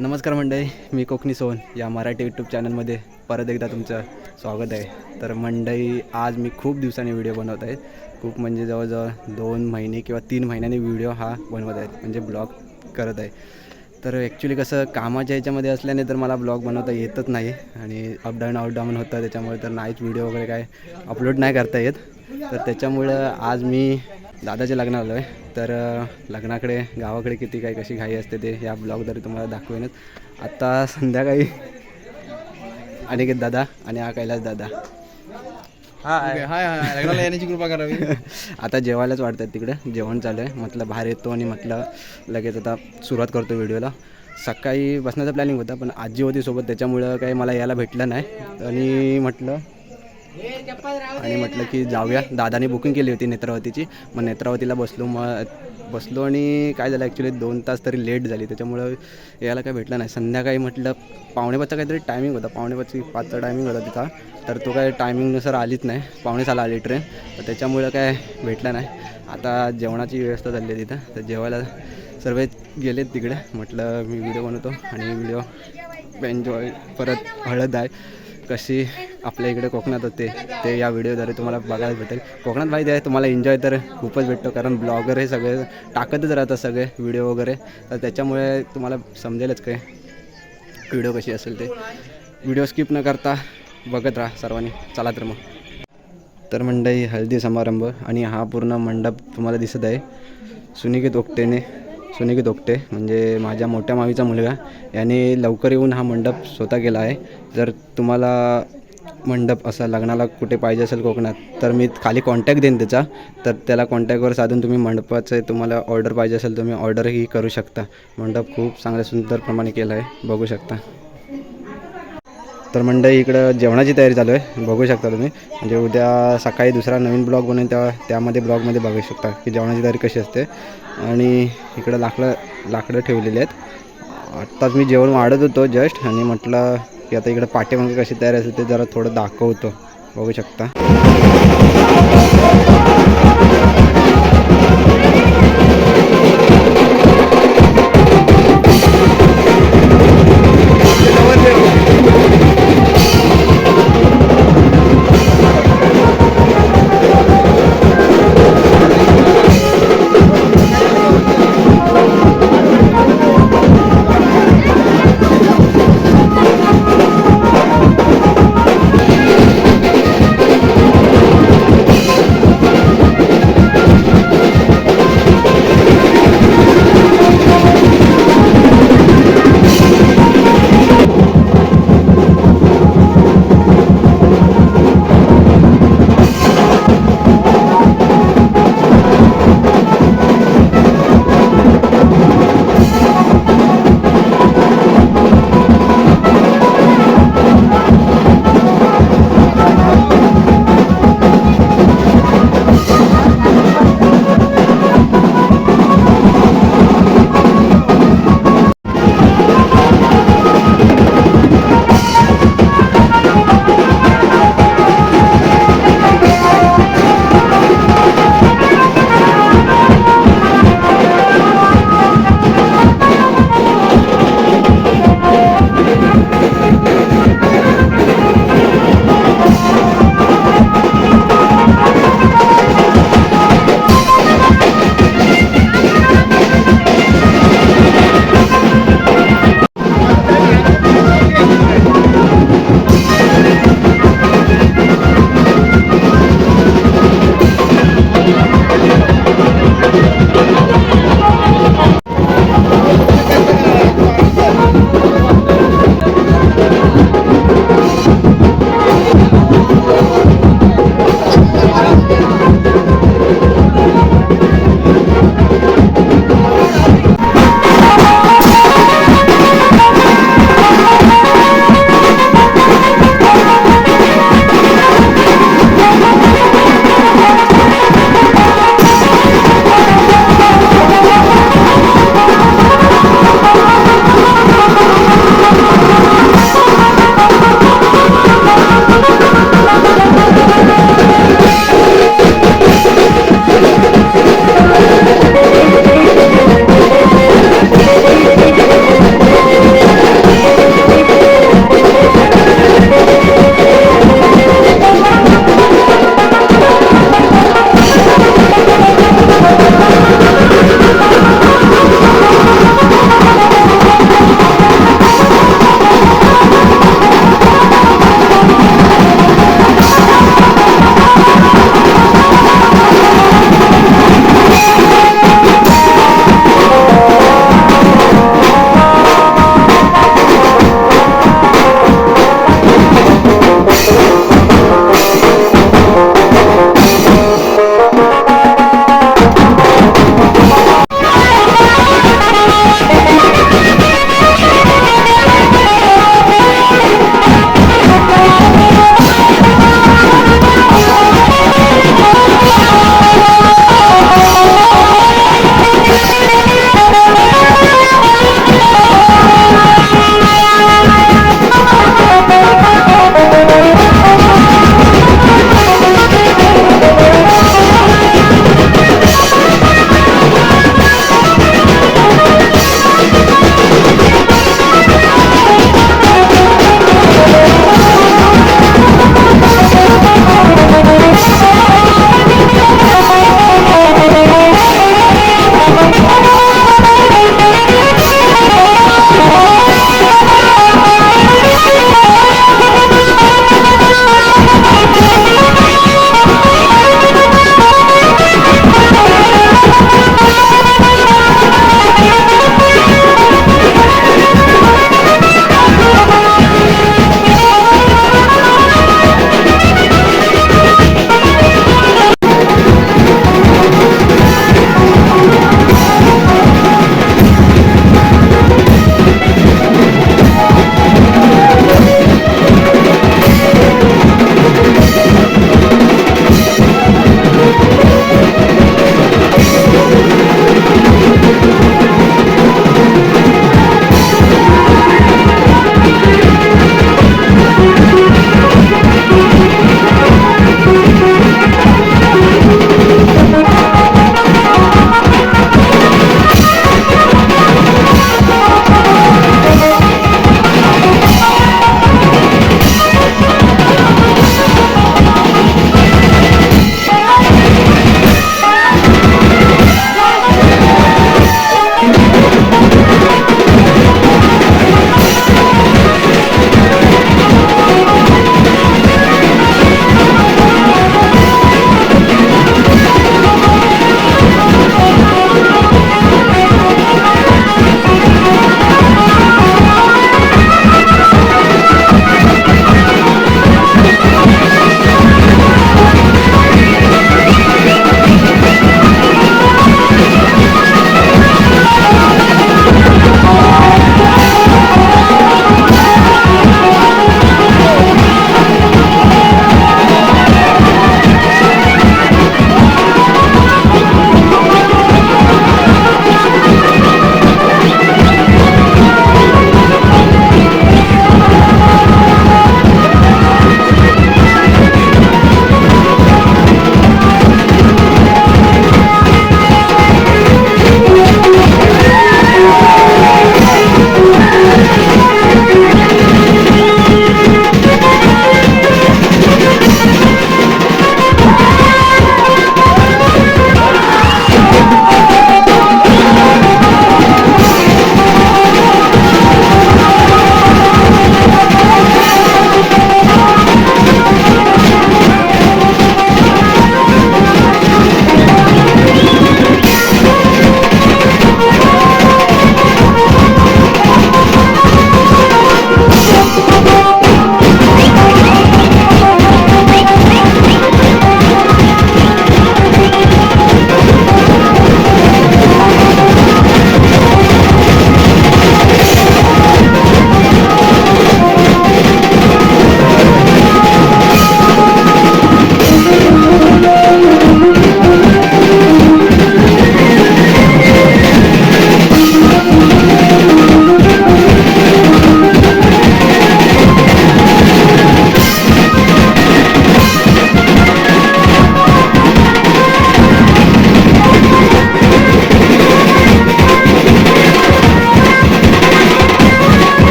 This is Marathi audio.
नमस्कार मंडळी मी कोकणी सोन या मराठी यूट्यूब चॅनलमध्ये परत एकदा तुमचं स्वागत आहे. तर मंडळी आज मी खूप दिवसांनी व्हिडिओ बनवत आहे. खूप म्हणजे जवळजवळ दोन महिने किंवा तीन महिन्यांनी व्हिडिओ हा बनवत आहे म्हणजे ब्लॉग करत आहे. तर ॲक्च्युली कसं कामाच्या ह्याच्यामध्ये असल्याने तर मला ब्लॉग बनवता येतच नाही आणि अपडाऊन आउटडाऊन होतं त्याच्यामुळे तर नाहीच व्हिडिओ वगैरे काय अपलोड नाही करता येत. तर त्याच्यामुळं आज मी दादाच्या लग्न आलो आहे तर लग्नाकडे गावाकडे किती काय कशी घाई असते ते या ब्लॉगद्वारे तुम्हाला दाखवेनच. आता संध्याकाळी अनिकेत दादा आणि हा कैलास दादा. हाय. हाय हाय लग्नाला येण्याची कृपा करावी आता जेवायलाच वाटतात तिकडे. जेवण चालू आहे. म्हटलं बाहेर येतो आणि म्हटलं लगेच आता सुरुवात करतो व्हिडिओला. सकाळी बसण्याचा प्लॅनिंग होता पण आजी होती सोबत त्याच्यामुळं काही मला यायला भेटलं नाही. आणि म्हटलं आणि म्हटलं की जाऊया. दादाने बुकिंग केली होती नेत्रावतीची. मग नेत्रावतीला बसलो मग बसलो आणि काय झालं ॲक्च्युली दोन तास तरी लेट झाली. त्याच्यामुळं यायला काय भेटलं नाही. संध्याकाळी म्हटलं पावणेपाचचा काहीतरी टायमिंग होता. पावणेपाचची पाचचा टायमिंग होता तिचा तर तो काय टायमिंगनुसार आलीच नाही. पावणेसाला आली ट्रेन तर त्याच्यामुळं काय भेटलं नाही. आता जेवणाची व्यवस्था झाली आहे तिथं. तर जेवायला सर्व गेलेत तिकडे. म्हटलं मी व्हिडिओ बनवतो आणि व्हिडिओ एन्जॉय परत हळद आहे. कशी आपल्या इकडे कोकणात होते ते या व्हिडिओद्वारे तुम्हाला बघायला भेटेल. कोकणात माहिती आहे तुम्हाला एन्जॉय तर खूपच भेटतो कारण ब्लॉगर हे सगळे टाकतच राहतात सगळे व्हिडिओ वगैरे. तर त्याच्यामुळे तुम्हाला समजेलच काय व्हिडिओ कशी असेल ते. व्हिडिओ स्किप न करता बघत राहा सर्वांनी. चला तर मग. तर मंडई हळदी समारंभ आणि हा पूर्ण मंडप तुम्हाला दिसत आहे. सुनिकेत ओकटेने सुनिकेत ओकटे म्हणजे माझ्या मोठ्या मावीचा मुलगा. याने लवकर येऊन हा मंडप स्वतः केला आहे. जर तुम्हाला मंडप असा लग्नाला कुठे पाहिजे असेल कोकणात तर मी खाली कॉन्टॅक्ट देईन त्याचा. तर त्याला कॉन्टॅक्टवर साधून तुम्ही मंडपाचं तुम्हाला ऑर्डर पाहिजे असेल तुम्ही ऑर्डरही करू शकता. मंडप खूप चांगल्या सुंदर प्रमाणे केला आहे. बघू शकता. तर मंडळी इकडं जेवणाची तयारी चालू आहे. बघू शकता तुम्ही. म्हणजे उद्या सकाळी दुसरा नवीन ब्लॉग बनवून तेव्हा त्यामध्ये ब्लॉगमध्ये बघू शकता की जेवणाची तयारी कशी असते. आणि इकडं लाकडं लाकडं ठेवलेली आहेत. आत्ताच मी जेवण वाढत होतो जस्ट आणि म्हटलं की आता इकडं पाठीमागे कशी तयारी असते ते जरा थोडं दाखवतो. बघू शकता.